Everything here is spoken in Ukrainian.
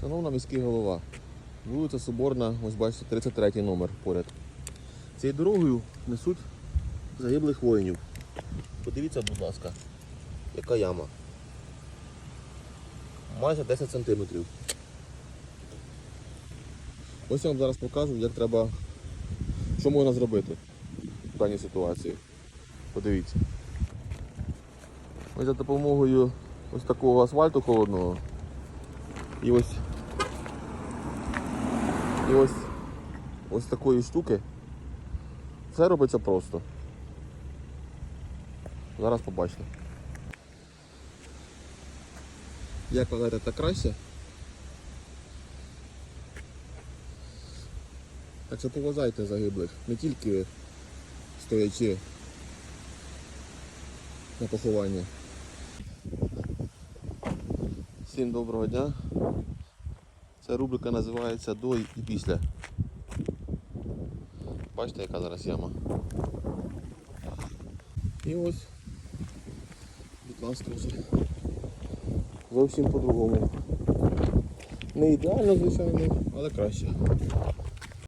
Шановна міський голова, вулиця Соборна, ось бачите, 33 номер поряд. Цією дорогою несуть загиблих воїнів. Подивіться, будь ласка, яка яма. Майже 10 сантиметрів. Ось я вам зараз покажу, як треба, що можна зробити в даній ситуації. Подивіться. Ось за допомогою ось такого асфальту холодного і ось і ось ось такої штуки. Це робиться просто. Зараз побачите. Як вважаєте, так краще? Так що поважайте загиблих, не тільки стоячи на поховання. Всім доброго дня. Ця рубрика називається До і після. Бачите, яка зараз яма. І ось, будь ласка, вже зовсім по-другому. Не ідеально, звичайно, але краще.